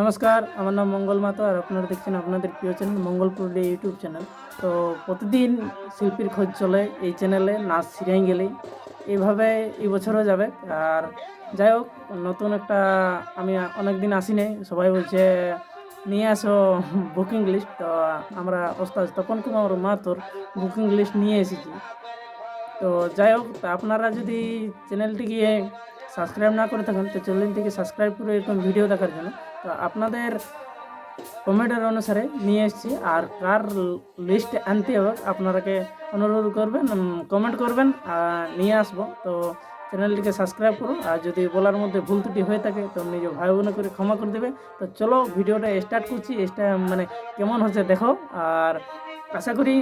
নমস্কার, আমার নাম মঙ্গল মাতো আর আপনারা দেখছেন আপনাদের প্রিয় চ্যানেল মঙ্গলপুর ইউটিউব চ্যানেল। তো প্রতিদিন শিল্পীর খোঁজ চলে এই চ্যানেলে, নাচ সিরিয়াই গেলেই। এইভাবে এই বছরও যাবে। আর যাই হোক, নতুন একটা আমি অনেক দিন আসিনি। সবাই বলছে, নিয়ে আসো বুকিং লিস্ট। তো আমরা ওস্তাদ তপন কুমার মাতোর বুকিং লিস্ট নিয়ে এসেছি। তো যাই হোক আপনারা যদি চ্যানেলটিকে সাবস্ক্রাইব না করে থাকেন, তো চ্যানেলটিকে সাবস্ক্রাইব করে এরকম ভিডিও দেখার জন্য তো আপনাদের কমেন্টের অনুসারে নিয়ে এসেছি আর কার লিস্ট আনতে হবে আপনারাকে অনুরোধ করবেন কমেন্ট করবেন আর নিয়ে আসব। তো চ্যানেলটিকে সাবস্ক্রাইব করুন আর যদি বলার মধ্যে ভুল ত্রুটি হয়ে থাকে, তো নিজ ভাই বোন করে ক্ষমা করে দেবে তো চলো ভিডিওটা স্টার্ট করছি মানে কেমন হচ্ছে দেখো। আর আশা করি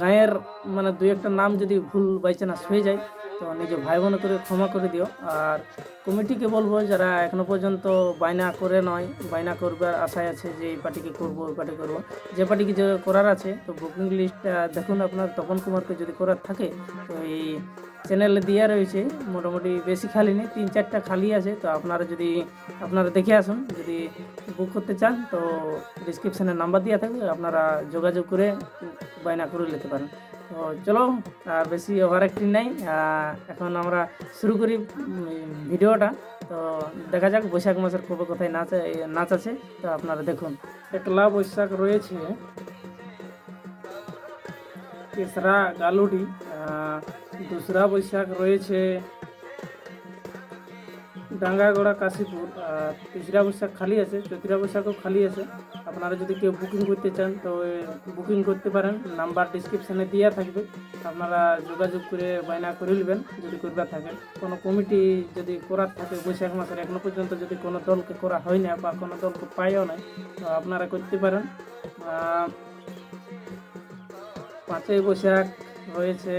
গায়ের মানে দুই একটা নাম যদি ভুল বাই চান্স হয়ে যায় তো নিজে ভাই বোন করে ক্ষমা করে দিও। আর কমিটিকে বলব যারা এখনও পর্যন্ত বায়না করে নয়, বায়না করবার আশায় আছে যে এই পার্টিকে করব, ওই পার্টি করব। যে পার্টিকে যে করার আছে, তো বুকিং লিস্টটা দেখুন আপনার, তপন কুমারকে যদি করার থাকে, তো এই চ্যানেলে দেওয়া রয়েছে। মোটামুটি বেশি খালি নেই, তিন চারটা খালি আছে, তো আপনারা যদি, আপনারা দেখে আসুন, যদি বুক করতে চান, তো ডিসক্রিপশানে নাম্বার দেওয়া থাকবে, আপনারা যোগাযোগ করে বায়না করে নিতে পারেন। তো চলো আর বেশি ওভার অ্যাক্টিং নাই এখন আমরা শুরু করি ভিডিওটা। তো দেখা যাক, বৈশাখ মাসের কবে কোথায় নাচ নাচ আছে তো আপনারা দেখুন, একলা বৈশাখ রয়েছে। তেসরা গালুটি দুসরা বৈশাখ রয়েছে। ডাঙ্গাগড়া কাশীপুর আর তিসরা বৈশাখ খালি আছে, চৌত্রা বৈশাখও খালি আছে। আপনারা যদি কেউ বুকিং করতে চান, তো বুকিং করতে পারেন। নাম্বার ডিসক্রিপশানে দেওয়া থাকবে। আপনারা যোগাযোগ করে বায়না করে নেবেন, যদি করবার থাকে। কোনো কমিটি যদি করার থাকে, বৈশাখ মাসের এখনও পর্যন্ত যদি কোনো দলকে করা হয় না বা কোনো দলকে পাইও না, তো আপনারা করতে পারেন। পাঁচই বৈশাখ রয়েছে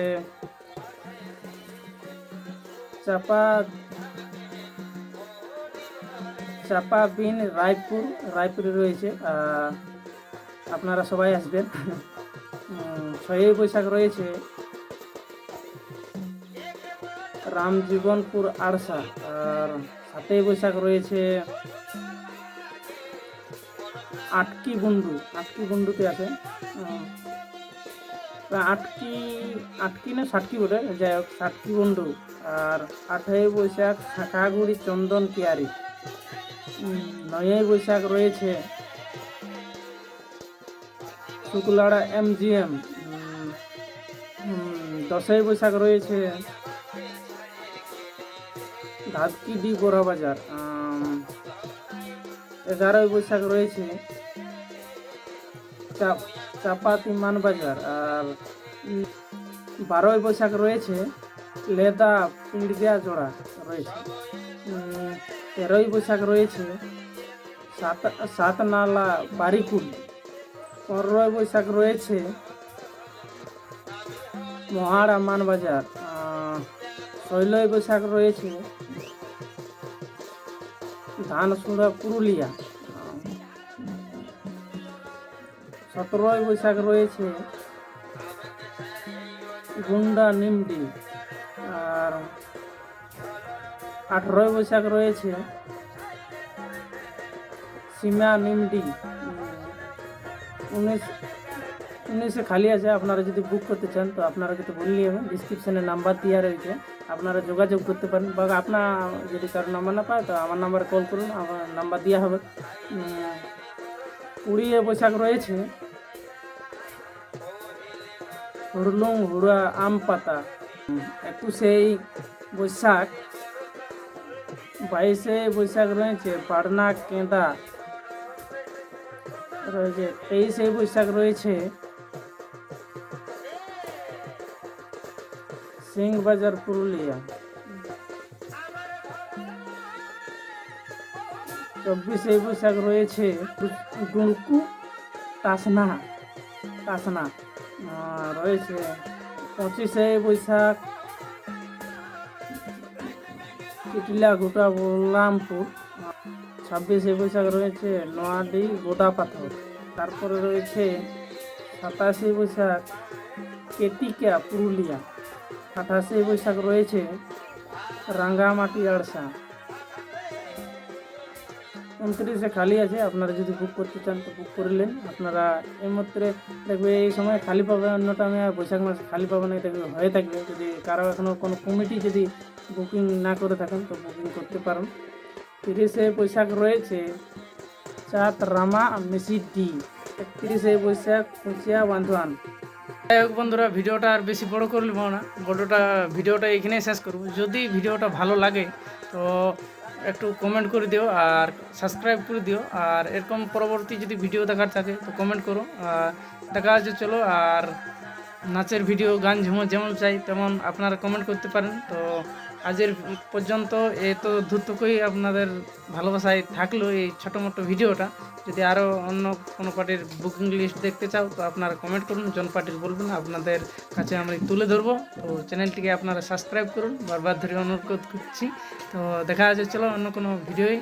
চাপা চাপা বিন, রায়পুর, রায়পুরে রয়েছে আপনারা সবাই আসবেন। ছয়ই বৈশাখ রয়েছে। রামজীবনপুর আরসা, আর সাতই বৈশাখ রয়েছে আটকি বন্ধু, আটকি বন্ধুতে আছে। আটকি আটকি না ষাটকি বলে যাই হোক ষাটকি বন্ধু। আর আঠাই বৈশাখ শাঁখাগুড়ি চন্দন কিয়ারি। নয়ই বৈশাখ রয়েছে। শুক্লাড়া এম জি এম দশই বৈশাখ রয়েছে। ধাতকি ডি বোরা বাজার। এগারোই বৈশাখ রয়েছে। চাপ- চাপাতি মানবাজার আর বারোই বৈশাখ রয়েছে। লেদা পিন্ডিয়া জোড়া রয়েছে। তেরোই বৈশাখ রয়েছে, সাত সাতনালা বারিকুল। পনেরোই বৈশাখ রয়েছে মহাড়া মানবাজার ষোলোই বৈশাখ রয়েছে, ধানসুড়া পুরুলিয়া। সতেরোই বৈশাখ রয়েছে, গুন্ডা নিমডি। আঠেরোই বৈশাখ রয়েছে। সীমা নিমডি উনিশ উনিশে খালি আছে, আপনারা যদি বুক করতে চান, তো আপনারা কিন্তু বললেই হবে ডিসক্রিপশানে নাম্বার দেওয়া রয়েছে। আপনারা যোগাযোগ করতে পারেন। বা আপনার যদি কারও নাম্বার না পায়, তো আমার নাম্বারে কল করুন, আমার নাম্বার দেওয়া হবে। কুড়িয়ে বৈশাখ রয়েছে। হুড়লুং হুড়া আম পাতা একুশেই বৈশাখ বাইশে বৈশাখ রয়েছে, পাটনা কেঁদা রয়েছে, তেইশে বৈশাখ রয়েছে। সিংবাজার পুরুলিয়া। চব্বিশে বৈশাখ রয়েছে গুড়কু তাসনা তাসনা। রয়েছে, পঁচিশে বৈশাখ টিটিলা গোটা বলরামপুর ছাব্বিশে বৈশাখ রয়েছে নোয়াডি গোটা পাথর। তারপরে রয়েছে সাতাশে বৈশাখ কেতিকা পুরুলিয়া। আঠাশে বৈশাখ রয়েছে রাঙ্গামাটি আড়সা। উনত্রিশে খালি আছে, আপনারা যদি বুক করতে চান তো বুক করলেন আপনারা এর মধ্যে দেখবে এই সময় খালি পাবে অন্য টাইমে বৈশাখ মাস খালি পাবে না দেখবে হয়ে থাকবে। যদি কারও এখনও কোনো কমিটি যদি বুকিং না করে থাকেন তো বুকিং করতে পারেন। তিরিশে বৈশাখ রয়েছে, চাঁদ, রামা মেসি ডি একত্রিশে বৈশাখ কুচিয়া বান্ধওয়ান যাই হোক বন্ধুরা, ভিডিওটা আর বেশি বড় করে নেব না। বড়টা ভিডিওটা এখানেই শেষ করব। যদি ভিডিওটা ভালো লাগে, তো একটু কমেন্ট করে দিও আর সাবস্ক্রাইব করে দিও। আর এরকম পরবর্তী যদি ভিডিও দেখার থাকে, তো কমেন্ট করো। আর দেখা আছে চলো। আর নাচের ভিডিও গান, ঝুমো যেমন চাই, তেমন আপনারা কমেন্ট করতে পারেন। তো আজের পর্যন্ত এ তো ধূর্তকই আপনাদের ভালোবাসায় থাকল এই ছোটো মোটো ভিডিওটা। যদি আরও অন্য কোনো পার্টির বুকিং লিস্ট দেখতে চাও, তো আপনারা কমেন্ট করুন, জন পার্টির বলবেন, আপনাদের কাছে আমি তুলে ধরবো। তো চ্যানেলটিকে আপনারা সাবস্ক্রাইব করুন। বারবার ধরে অনুরোধ করছি। তো দেখা যাচ্ছে চলো অন্য কোনো ভিডিওই